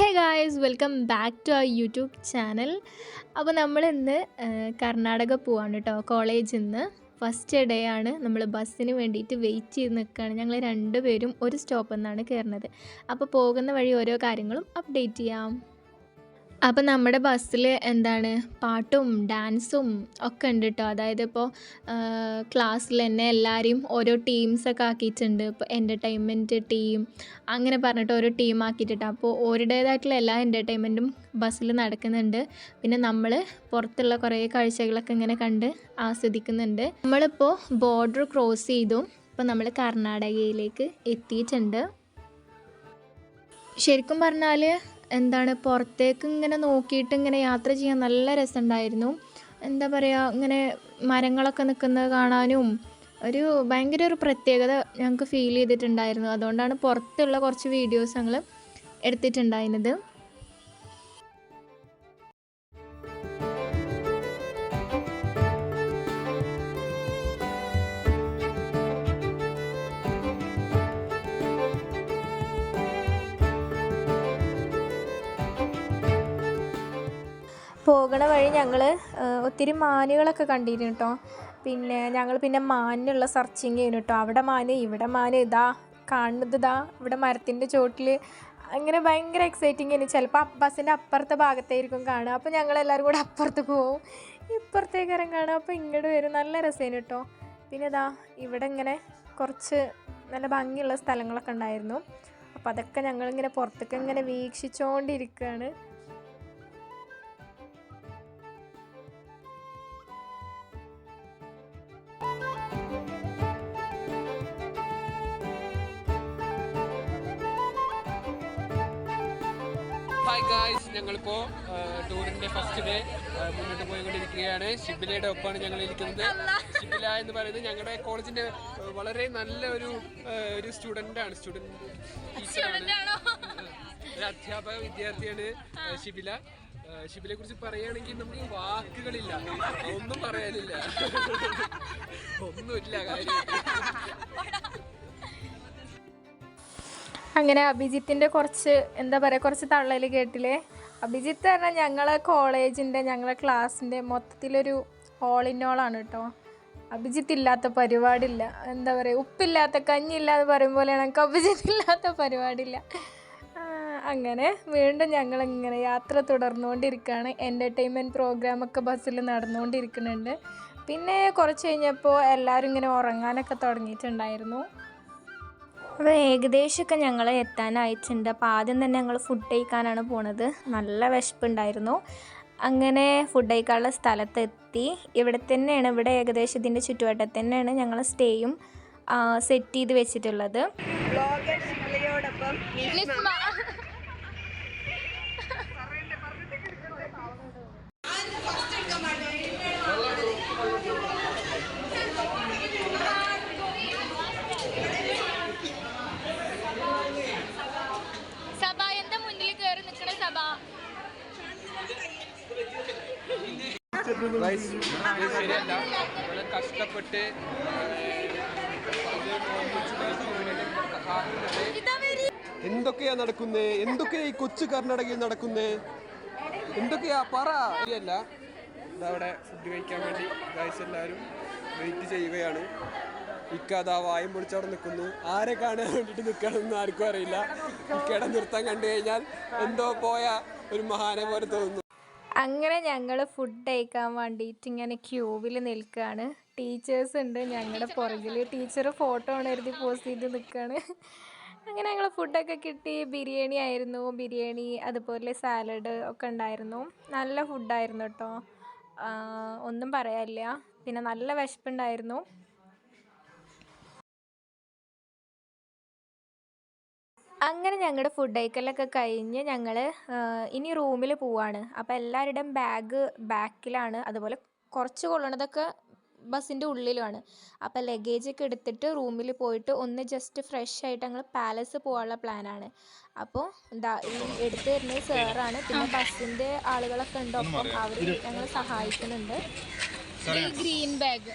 Hey guys welcome back to our YouTube channel അപ്പോൾ നമ്മൾ ഇന്ന് കർണാടക പോവാണ് കേട്ടോ കോളേജിൽ നിന്ന് ഫസ്റ്റ് ഡേ ആണ് നമ്മൾ ബസ്സിന് വേണ്ടിയിട്ട് വെയിറ്റ് ചെയ്ത് നിൽക്കുകയാണ് ഞങ്ങൾ രണ്ടുപേരും ഒരു സ്റ്റോപ്പിൽ നിന്നാണ് കയറുന്നത് അപ്പോൾ പോകുന്ന വഴി ഓരോ കാര്യങ്ങളും അപ്ഡേറ്റ് ചെയ്യാം. അപ്പോൾ നമ്മുടെ ബസ്സിൽ എന്താണ്? പാട്ടും ഡാൻസും ഒക്കെ ഉണ്ട് കേട്ടോ അതായത് ഇപ്പോൾ ക്ലാസ്സിൽ തന്നെ എല്ലാവരെയും ഓരോ ടീംസൊക്കെ ആക്കിയിട്ടുണ്ട്. ഇപ്പോൾ എന്റർടൈൻമെന്റ് ടീം അങ്ങനെ പറഞ്ഞിട്ട് ഓരോ ടീം ആക്കിയിട്ടുണ്ട്. അപ്പോൾ ഓരുടേതായിട്ടുള്ള എല്ലാ എന്റർടൈൻമെന്റും ബസ്സിൽ നടക്കുന്നുണ്ട്. പിന്നെ നമ്മൾ പുറത്തുള്ള കുറേ കാഴ്ചകളൊക്കെ ഇങ്ങനെ കണ്ട് ആസ്വദിക്കുന്നുണ്ട്. നമ്മളിപ്പോൾ ബോർഡർ ക്രോസ് ചെയ്തു. ഇപ്പോൾ നമ്മൾ കർണാടകയിലേക്ക് എത്തിയിട്ടുണ്ട്. ശരിക്കും പറഞ്ഞാൽ എന്താണ് പുറത്തേക്ക് ഇങ്ങനെ നോക്കിയിട്ട് ഇങ്ങനെ യാത്ര ചെയ്യാൻ നല്ല രസമുണ്ടായിരുന്നു. എന്താ പറയുക ഇങ്ങനെ മരങ്ങളൊക്കെ നിൽക്കുന്നത് കാണാനും ഒരു ഭയങ്കര ഒരു പ്രത്യേകത ഞങ്ങൾക്ക് ഫീൽ ചെയ്തിട്ടുണ്ടായിരുന്നു. അതുകൊണ്ടാണ് പുറത്തുള്ള കുറച്ച് വീഡിയോസ് ഞങ്ങൾ എടുത്തിട്ടുണ്ടായിരുന്നത്. പോകണ വഴി ഞങ്ങൾ ഒത്തിരി മാനുകളൊക്കെ കണ്ടിരുന്നു കേട്ടോ പിന്നെ ഞങ്ങൾ പിന്നെ മാനിനുള്ള സെർച്ചിങ് ചെയ്യുന്നു കേട്ടോ അവിടെ മാന് ഇവിടെ മാന് ഇതാ കാണുന്നത് ഇതാ ഇവിടെ മരത്തിന്റെ ചോട്ടിൽ അങ്ങനെ ഭയങ്കര എക്സൈറ്റിംഗ് ആണ്. ചിലപ്പോൾ ബസ്സിന്റെ അപ്പുറത്തെ ഭാഗത്തായിരിക്കും കാണുക. അപ്പോൾ ഞങ്ങൾ എല്ലാവരും കൂടെ അപ്പുറത്ത് പോവും. ഇപ്പുറത്തേക്ക് ഇറങ്ങി കാണുക. അപ്പോൾ ഇങ്ങോട്ട് വരും. നല്ല രസമാണ് കേട്ടോ പിന്നെ ഇതാ ഇവിടെ ഇങ്ങനെ കുറച്ച് നല്ല ഭംഗിയുള്ള സ്ഥലങ്ങളൊക്കെ ഉണ്ടായിരുന്നു. അപ്പോൾ അതൊക്കെ ഞങ്ങളിങ്ങനെ പുറത്തേക്ക് ഇങ്ങനെ വീക്ഷിച്ചുകൊണ്ടിരിക്കുകയാണ് ഹായ് ഗായ്സ് ഞങ്ങളിപ്പോ ടൂറിന്റെ ഫസ്റ്റ് ഡേ മുന്നോട്ട് പോയിക്കൊണ്ടിരിക്കുകയാണ്. ഷിബിലയുടെ ഒപ്പമാണ് ഞങ്ങൾ ഇരിക്കുന്നത്. ഷിബില എന്ന് പറയുന്നത് ഞങ്ങളുടെ കോളേജിന്റെ വളരെ നല്ല ഒരു ഒരു ടീച്ചറാണ് ഒരു അധ്യാപക വിദ്യാർത്ഥിയാണ് ഷിബില. ഷിബിലെ കുറിച്ച് പറയുകയാണെങ്കിൽ നമുക്ക് വാക്കുകളില്ല. ഒന്നും പറയാനില്ല. ഒന്നുമില്ല കാര്യം. അങ്ങനെ അഭിജിത്തിന്റെ കുറച്ച് എന്താ പറയുക കുറച്ച് തള്ളൽ കേട്ടില്ലേ? അഭിജിത്ത് പറഞ്ഞാൽ ഞങ്ങളെ കോളേജിന്റെ ഞങ്ങളെ ക്ലാസ്സിന്റെ മൊത്തത്തിലൊരു ഓൾ ഇൻ ഓളാണ് കേട്ടോ അഭിജിത്ത് ഇല്ലാത്ത പരിപാടിയില്ല. എന്താ പറയുക ഉപ്പില്ലാത്ത കഞ്ഞില്ലാതെ പറയും പോലെയാണ് ഞങ്ങൾക്ക് അഭിജിത്ത് ഇല്ലാത്ത പരിപാടിയില്ല. അങ്ങനെ വീണ്ടും ഞങ്ങൾ ഇങ്ങനെ യാത്ര തുടർന്നുകൊണ്ടിരിക്കുകയാണ് എന്റർടൈൻമെന്റ് പ്രോഗ്രാമൊക്കെ ബസ്സിൽ നടന്നുകൊണ്ടിരിക്കുന്നുണ്ട്. പിന്നെ കുറച്ച് കഴിഞ്ഞപ്പോൾ എല്ലാവരും ഇങ്ങനെ ഉറങ്ങാനൊക്കെ തുടങ്ങിയിട്ടുണ്ടായിരുന്നു. അപ്പോൾ ഏകദേശമൊക്കെ ഞങ്ങൾ എത്താനായിട്ടുണ്ട് അപ്പോൾ ആദ്യം തന്നെ ഞങ്ങൾ ഫുഡ് കഴിക്കാനാണ് പോണത്. നല്ല വിശപ്പുണ്ടായിരുന്നു. അങ്ങനെ ഫുഡ് കഴിക്കാനുള്ള സ്ഥലത്തെത്തി ഇവിടെ തന്നെയാണ് ഇവിടെ ഏകദേശം ഇതിന്റെ ചുറ്റുവട്ടത്ത് തന്നെയാണ് ഞങ്ങൾ സ്റ്റേയും സെറ്റ് ചെയ്ത് വെച്ചിട്ടുള്ളത്. ഇത് ശരിയല്ല നമ്മൾ കഷ്ടപ്പെട്ട് എന്തൊക്കെയാ നടക്കുന്നേ? എന്തൊക്കെയാ ഈ കൊച്ചു കർണാടകയിൽ നടക്കുന്നേ? എന്തൊക്കെയാ? പറ. ശരിയല്ല അവിടെ ഫുഡ് കഴിക്കാൻ വേണ്ടി ഗൈസ് എല്ലാവരും വെയിറ്റ് ചെയ്യുകയാണ്. ഇക്കാതാ വായും പൊളിച്ച് അവിടെ നിൽക്കുന്നു. ആരെ കാണാൻ വേണ്ടിയിട്ട് നിൽക്കണമെന്ന് ആർക്കും അറിയില്ല. ഇക്കയുടെ നൃത്തം കണ്ടു കഴിഞ്ഞാൽ എന്തോ പോയ ഒരു മഹാനെ പോലെ തോന്നുന്നു. അങ്ങനെ ഞങ്ങൾ ഫുഡ് കഴിക്കാൻ വേണ്ടിയിട്ട് ഇങ്ങനെ ക്യൂവിൽ നിൽക്കുകയാണ് ടീച്ചേഴ്സ് ഉണ്ട്. ഞങ്ങളുടെ പുറകിൽ ടീച്ചർ ഫോട്ടോ ആണ് എഴുതി പോസ്റ്റ് ചെയ്ത് നിൽക്കുകയാണ് അങ്ങനെ ഞങ്ങൾ ഫുഡൊക്കെ കിട്ടി. ബിരിയാണി ആയിരുന്നു. ബിരിയാണി അതുപോലെ സാലഡ് ഒക്കെ ഉണ്ടായിരുന്നു. നല്ല ഫുഡായിരുന്നു കേട്ടോ ഒന്നും പറയാനില്ല. പിന്നെ നല്ല വിശപ്പുണ്ടായിരുന്നു. അങ്ങനെ ഞങ്ങളുടെ ഫുഡ് കഴിക്കലൊക്കെ കഴിഞ്ഞ് ഞങ്ങൾ ഇനി റൂമിൽ പോവാണ്. അപ്പോൾ എല്ലാവരുടെയും ബാഗ് ബാക്കിലാണ് അതുപോലെ കുറച്ച് കൊള്ളണതൊക്കെ ബസ്സിന്റെ ഉള്ളിലുമാണ്. അപ്പോൾ ലഗേജൊക്കെ എടുത്തിട്ട് റൂമിൽ പോയിട്ട് ഒന്ന് ജസ്റ്റ് ഫ്രഷ് ആയിട്ട് ഞങ്ങൾ പാലസ് പോകാനുള്ള പ്ലാനാണ് അപ്പോൾ എന്താ ഈ എടുത്തു തരുന്നത് സാറാണ്. പിന്നെ ബസ്സിന്റെ ആളുകളൊക്കെ ഉണ്ട്. ഒപ്പം അവർ ഞങ്ങളെ സഹായിക്കുന്നുണ്ട്. ഗ്രീൻ ബാഗ്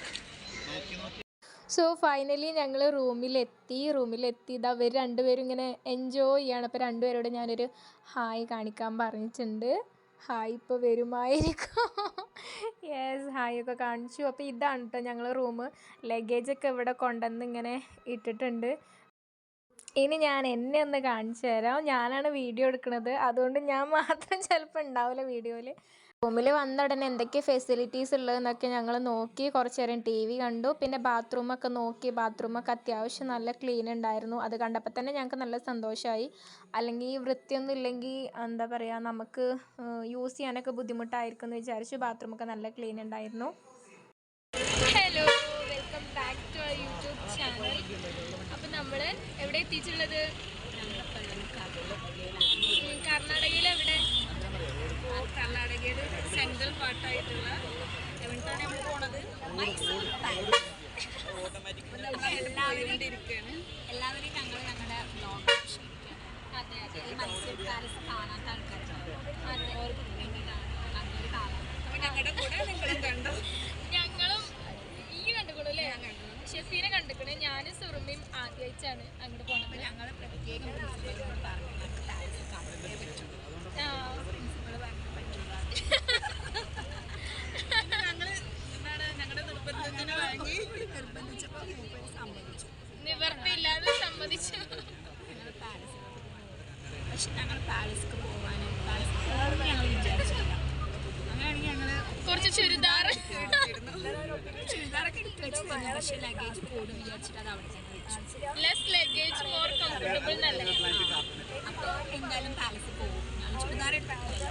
സോ ഫൈനലി ഞങ്ങൾ റൂമിലെത്തി. റൂമിലെത്തി. ഇത് അവർ രണ്ടുപേരും ഇങ്ങനെ എൻജോയ് ചെയ്യാണ്. അപ്പോൾ രണ്ടുപേരോട് ഞാനൊരു ഹായ് കാണിക്കാൻ പറഞ്ഞിട്ടുണ്ട്. ഹായ് ഇപ്പോൾ വരുമായിരിക്കും. യെസ് ഹായ് ഒക്കെ കാണിച്ചു. അപ്പോൾ ഇതാണ് കേട്ടോ ഞങ്ങൾ റൂം ലഗേജൊക്കെ ഇവിടെ കൊണ്ടുവന്ന് ഇങ്ങനെ ഇട്ടിട്ടുണ്ട്. ഇനി ഞാൻ എന്നെ ഒന്ന് കാണിച്ചു തരാം. ഞാനാണ് വീഡിയോ എടുക്കുന്നത് അതുകൊണ്ട് ഞാൻ മാത്രം ചിലപ്പോൾ ഉണ്ടാവില്ല വീഡിയോയിൽ റൂമിൽ വന്ന ഉടനെ എന്തൊക്കെ ഫെസിലിറ്റീസ് ഉള്ളതെന്നൊക്കെ ഞങ്ങൾ നോക്കി കുറച്ച് നേരം ടി വി കണ്ടു. പിന്നെ ബാത്റൂമൊക്കെ നോക്കി. ബാത്റൂമൊക്കെ അത്യാവശ്യം നല്ല ക്ലീൻ ഉണ്ടായിരുന്നു. അത് കണ്ടപ്പോൾ തന്നെ ഞങ്ങൾക്ക് നല്ല സന്തോഷമായി അല്ലെങ്കിൽ വൃത്തിയൊന്നും ഇല്ലെങ്കിൽ എന്താ പറയുക നമുക്ക് യൂസ് ചെയ്യാനൊക്കെ ബുദ്ധിമുട്ടായിരിക്കും എന്ന് വിചാരിച്ചു ബാത്റൂമൊക്കെ നല്ല ക്ലീൻ ഉണ്ടായിരുന്നു. Hello welcome back to our YouTube channel അപ്പോൾ നമ്മൾ എവിടെ എത്തിയിട്ടുള്ളത് ഉം, കർണാടകയിൽ എവിടെ കർണാടകയിൽ സെൻട്രൽ പാർട്ടായിട്ടുള്ള എവിടെയാണ് നമ്മൾ പോണത്? മൈസൂർ എല്ലാവരും എല്ലാവരും ഞങ്ങൾ ഞങ്ങളുടെ ബ്ലോഗ് അതെ അതെ. മൈസൂർ പാലസ് കാണാത്ത ആൾക്കാരുണ്ട് അവർക്ക് വേണ്ടിയിട്ടാണ് അങ്ങനെ കാണാൻ അപ്പോൾ ഞങ്ങളുടെ കൂടെ നിങ്ങളും കണ്ടു? ഞങ്ങളും ഈ കണ്ടുകൊള്ളു അല്ലേ? ഷെഫീനെ കണ്ടുക്കണ്. ഞാനും സുറുമിയും ആദ്യമായിട്ടാണ് അങ്ങോട്ട് പോണത്. ഞങ്ങൾ പ്രത്യേകം പ്രിൻസിപ്പലിനോട് പറഞ്ഞു ഞങ്ങൾക്ക് പാലസ് കാണാനേ പറ്റുള്ളൂ ആ, പ്രിൻസിപ്പൾ പറഞ്ഞു പറ്റില്ല ഞങ്ങൾ എന്താണ് ഞങ്ങളുടെ നിർബന്ധത്തിന് വാങ്ങി നിർബന്ധിച്ചപ്പോൾ മൂപ്പര് സമ്മതിച്ചു നിവർത്തിയില്ലാതെ സമ്മതിച്ചു ഞങ്ങൾ പാലസിൽ പക്ഷെ ഞങ്ങൾ പാലസിക്ക് പോകാൻ പാലസിൽ പോകണമെന്ന് ഞങ്ങൾ വിചാരിച്ചില്ല അങ്ങനെയാണെങ്കിൽ ഞങ്ങൾ കുറച്ച് ചുരിദാർ ചുരിദാറൊക്കെ എടുത്ത് വെച്ചിട്ടുണ്ട് പക്ഷെ ലഗേജ് കൂടും വിചാരിച്ചിട്ട് അത് അവിടെ തന്നെ വെച്ചു. ലെസ് ലഗേജ് മോർ കംഫർട്ടബിൾ നല്ലത് അപ്പോൾ എന്തായാലും പാലസിൽ പോകും ഞങ്ങൾ ചുരിദാർ എടുത്തിട്ടില്ല.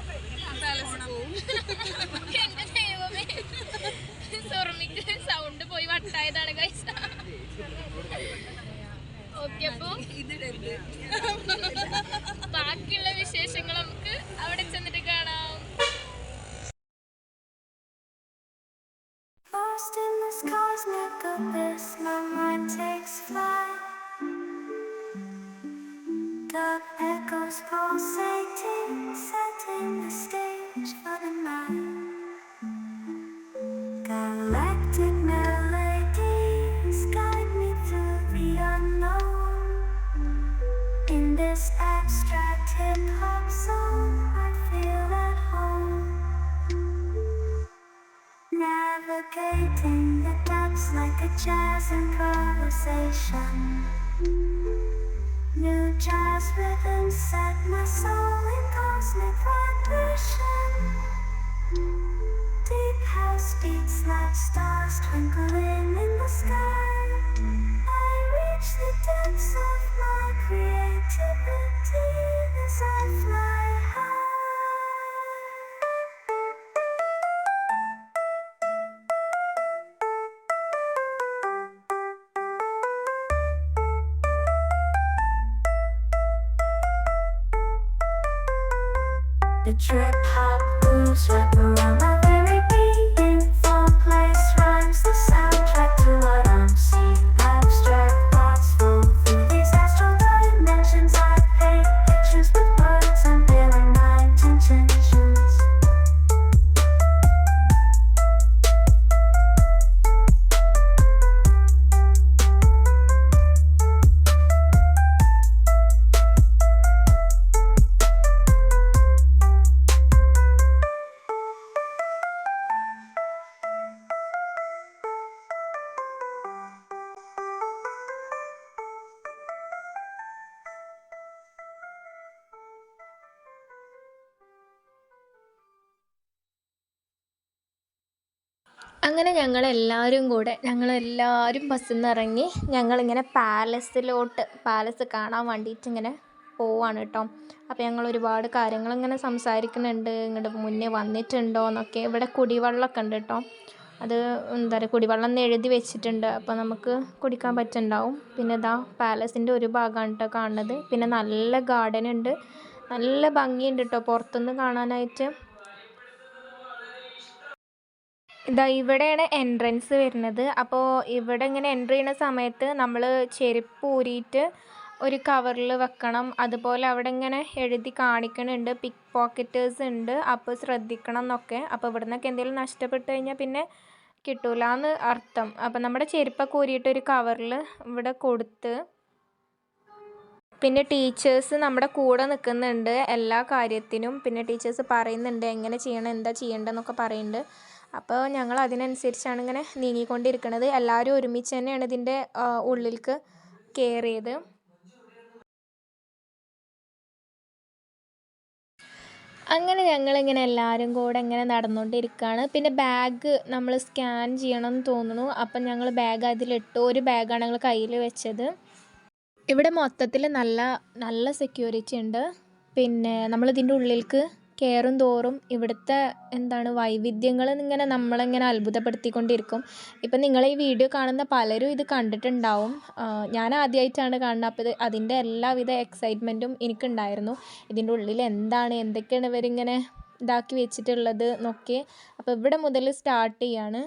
പാലസിൽ പോകും എന്റെ ദൈവമേ. സുറുമിക്ക് സൗണ്ട് പോയി വട്ടായതാണ് കൈസ ഓക്കെ അപ്പൊ ബാക്കിയുള്ള വിശേഷങ്ങൾ നമുക്ക് അവിടെ 最深。Trip hop grooves അങ്ങനെ ഞങ്ങളെല്ലാവരും കൂടെ ഞങ്ങളെല്ലാവരും ബസ്സിൽ നിന്ന് ഇറങ്ങി ഞങ്ങളിങ്ങനെ പാലസിലോട്ട് പാലസ് കാണാൻ വേണ്ടിയിട്ട് ഇങ്ങനെ പോവാണ് കേട്ടോ അപ്പോൾ ഞങ്ങൾ ഒരുപാട് കാര്യങ്ങൾ ഇങ്ങനെ സംസാരിക്കുന്നുണ്ട് ഇങ്ങോട്ട് മുന്നേ വന്നിട്ടുണ്ടോ എന്നൊക്കെ. ഇവിടെ കുടിവെള്ളമൊക്കെ ഉണ്ട് കേട്ടോ അത് എന്താ പറയുക കുടിവെള്ളം എന്ന് എഴുതി വെച്ചിട്ടുണ്ട്. അപ്പോൾ നമുക്ക് കുടിക്കാൻ പറ്റുന്നുണ്ടാവും. പിന്നെ ഇതാ പാലസിന്റെ ഒരു ഭാഗമാണ് കേട്ടോ കാണുന്നത്. പിന്നെ നല്ല ഗാർഡൻ ഉണ്ട് നല്ല ഭംഗിയുണ്ട് കേട്ടോ പുറത്തുനിന്ന് കാണാനായിട്ട്. ഇതാ ഇവിടെയാണ് എൻട്രൻസ് വരുന്നത്. അപ്പോൾ ഇവിടെ ഇങ്ങനെ എന്റർ ചെയ്യുന്ന സമയത്ത് നമ്മൾ ചെരുപ്പ് ഊരിയിട്ട് ഒരു കവറിൽ വെക്കണം. അതുപോലെ അവിടെ ഇങ്ങനെ എഴുതി കാണിക്കണുണ്ട്. പിക്ക് പോക്കറ്റേഴ്സ് ഉണ്ട്. അപ്പോൾ ശ്രദ്ധിക്കണം എന്നൊക്കെ. അപ്പോൾ ഇവിടെ നിന്നൊക്കെ എന്തെങ്കിലും നഷ്ടപ്പെട്ട് കഴിഞ്ഞാൽ പിന്നെ കിട്ടൂല എന്ന് അർത്ഥം. അപ്പോൾ നമ്മുടെ ചെരുപ്പൊക്കെ ഊരിയിട്ട് ഒരു കവറിൽ ഇവിടെ കൊടുത്ത് പിന്നെ ടീച്ചേഴ്സ് നമ്മുടെ കൂടെ നിൽക്കുന്നുണ്ട് എല്ലാ കാര്യത്തിനും. പിന്നെ ടീച്ചേഴ്സ് പറയുന്നുണ്ട് എങ്ങനെ ചെയ്യണം? എന്താ ചെയ്യേണ്ടതെന്നൊക്കെ പറയുന്നുണ്ട്. അപ്പോൾ ഞങ്ങൾ അതിനനുസരിച്ചാണ് ഇങ്ങനെ നീങ്ങിക്കൊണ്ടിരിക്കുന്നത് എല്ലാവരും ഒരുമിച്ച് തന്നെയാണ് ഇതിന്റെ ഉള്ളിലേക്ക് കയറിയത്. അങ്ങനെ ഞങ്ങളിങ്ങനെ എല്ലാവരും കൂടെ ഇങ്ങനെ നടന്നുകൊണ്ടിരിക്കുകയാണ്. പിന്നെ ബാഗ് നമ്മൾ സ്കാൻ ചെയ്യണം എന്ന് തോന്നുന്നു. അപ്പം ഞങ്ങൾ ബാഗ് അതിലിട്ടു. ഒരു ബാഗാണ് ഞങ്ങൾ കയ്യിൽ വെച്ചത്. ഇവിടെ മൊത്തത്തിൽ നല്ല നല്ല സെക്യൂരിറ്റി ഉണ്ട്. പിന്നെ നമ്മളിതിന്റെ ഉള്ളിലേക്ക് കയറും തോറും ഇവിടുത്തെ എന്താണ് വൈവിധ്യങ്ങൾ ഇങ്ങനെ നമ്മളിങ്ങനെ അത്ഭുതപ്പെടുത്തിക്കൊണ്ടിരിക്കും. ഇപ്പം നിങ്ങൾ ഈ വീഡിയോ കാണുന്ന പലരും ഇത് കണ്ടിട്ടുണ്ടാവും. ഞാൻ ആദ്യമായിട്ടാണ് കാണുന്നത്. അപ്പോൾ അതിന്റെ എല്ലാവിധ എക്സൈറ്റ്മെന്റും എനിക്കുണ്ടായിരുന്നു. ഇതിന്റെ ഉള്ളിൽ എന്താണ് എന്തൊക്കെയാണ് ഇവരിങ്ങനെ ഇതാക്കി വെച്ചിട്ടുള്ളത് എന്നൊക്കെ. അപ്പോൾ ഇവിടെ മുതൽ സ്റ്റാർട്ട് ചെയ്യാണ്.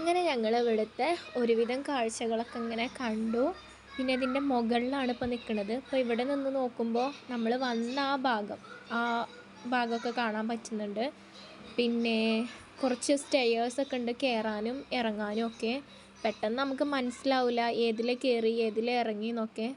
അങ്ങനെ ഞങ്ങൾ ഇവിടുത്തെ ഒരുവിധം കാഴ്ചകളൊക്കെ ഇങ്ങനെ കണ്ടു. പിന്നെ ഇതിന്റെ മുകളിലാണ് ഇപ്പോൾ നിൽക്കുന്നത് ഇപ്പോൾ ഇവിടെ നിന്ന് നോക്കുമ്പോൾ നമ്മൾ വന്ന ആ ഭാഗം ആ ഭാഗമൊക്കെ കാണാൻ പറ്റുന്നുണ്ട്. പിന്നെ കുറച്ച് സ്റ്റെയേഴ്സൊക്കെ ഉണ്ട് കയറാനും ഇറങ്ങാനും ഒക്കെ. പെട്ടെന്ന് നമുക്ക് മനസ്സിലാവില്ല ഏതിൽ കയറി ഏതിൽ ഇറങ്ങി എന്നൊക്കെ.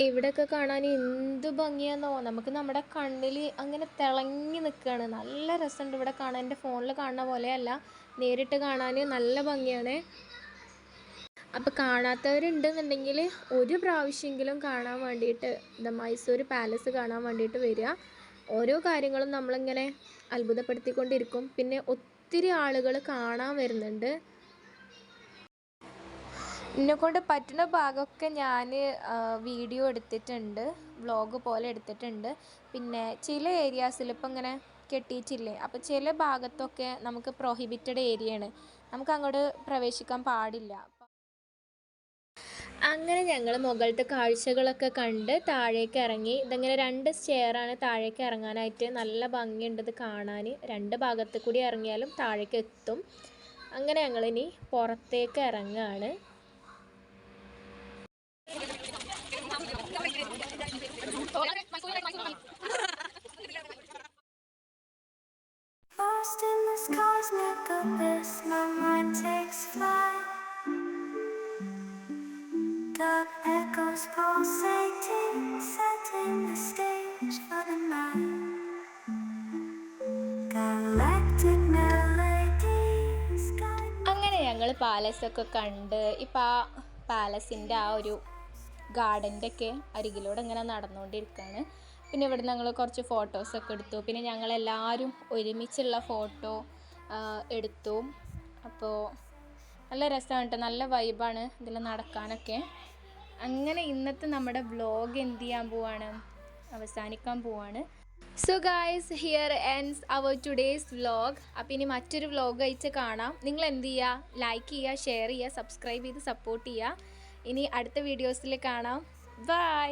ഇവിടെയൊക്കെ കാണാൻ എന്ത് ഭംഗിയാണെന്നോ നമുക്ക് നമ്മുടെ കണ്ണിൽ അങ്ങനെ തിളങ്ങി നിൽക്കുകയാണ് നല്ല രസമുണ്ട് ഇവിടെ കാണാൻ. എന്റെ ഫോണിൽ കാണുന്ന പോലെയല്ല. നേരിട്ട് കാണാൻ നല്ല ഭംഗിയാണ്. അപ്പോൾ കാണാത്തവരുണ്ടെന്നുണ്ടെങ്കിൽ ഒരു പ്രാവശ്യമെങ്കിലും കാണാൻ വേണ്ടിയിട്ട് ദ മൈസൂർ പാലസ് കാണാൻ വേണ്ടിയിട്ട് വരിക. ഓരോ കാര്യങ്ങളും നമ്മളിങ്ങനെ അത്ഭുതപ്പെടുത്തിക്കൊണ്ടിരിക്കും. പിന്നെ ഒത്തിരി ആളുകൾ കാണാൻ വരുന്നുണ്ട്. എന്നെ കൊണ്ട് പറ്റുന്ന ഭാഗമൊക്കെ ഞാൻ വീഡിയോ എടുത്തിട്ടുണ്ട് വ്ളോഗ് പോലെ എടുത്തിട്ടുണ്ട്. പിന്നെ ചില ഏരിയാസിൽ ഇപ്പം ഇങ്ങനെ കെട്ടിയിട്ടില്ലേ? അപ്പോൾ ചില ഭാഗത്തൊക്കെ നമുക്ക് പ്രൊഹിബിറ്റഡ് ഏരിയയാണ് നമുക്ക് അങ്ങോട്ട് പ്രവേശിക്കാൻ പാടില്ല. അങ്ങനെ ഞങ്ങൾ മുകളിലത്തെ കാഴ്ചകളൊക്കെ കണ്ട് താഴേക്ക് ഇറങ്ങി. ഇതിങ്ങനെ രണ്ട് സ്റ്റെയറാണ് താഴേക്ക് ഇറങ്ങാനായിട്ട് നല്ല ഭംഗിയുണ്ട് ഇത് കാണാൻ രണ്ട് ഭാഗത്ത് കൂടി ഇറങ്ങിയാലും താഴേക്ക് എത്തും. അങ്ങനെ ഞങ്ങളിനി പുറത്തേക്ക് ഇറങ്ങുകയാണ് Lost in this cosmic abyss, my mind takes flight. Dark echoes pulsating, setting the stage for the night. Galactic melodies. അങ്ങനെ ഞങ്ങൾ പാലസൊക്കെ കണ്ട് ഇപ്പം ആ പാലസിന്റെ ആ ഒരു ഗാർഡന്റെ ഒക്കെ അരികിലൂടെ ഇങ്ങനെ നടന്നുകൊണ്ടിരിക്കുകയാണ്. പിന്നെ ഇവിടെ ഞങ്ങൾ കുറച്ച് ഫോട്ടോസൊക്കെ എടുത്തു. പിന്നെ ഞങ്ങളെല്ലാവരും ഒരുമിച്ചുള്ള ഫോട്ടോ എടുത്തു. അപ്പോൾ നല്ല രസമാണ് കേട്ടോ നല്ല വൈബാണ് ഇതിൽ നടക്കാനൊക്കെ. അങ്ങനെ ഇന്നത്തെ നമ്മുടെ ബ്ലോഗ് എന്ത് ചെയ്യാൻ പോവാണ്? അവസാനിക്കാൻ പോവാണ്. So guys here ends our today's vlog അപ്പോൾ ഇനി മറ്റൊരു വ്ലോഗ് അയച്ച് കാണാം. നിങ്ങൾ എന്ത് ചെയ്യുക ലൈക്ക് ചെയ്യുക ഷെയർ ചെയ്യുക സബ്സ്ക്രൈബ് ചെയ്ത് സപ്പോർട്ട് ചെയ്യുക ഇനി അടുത്ത വീഡിയോസിൽ കാണാം. ബൈ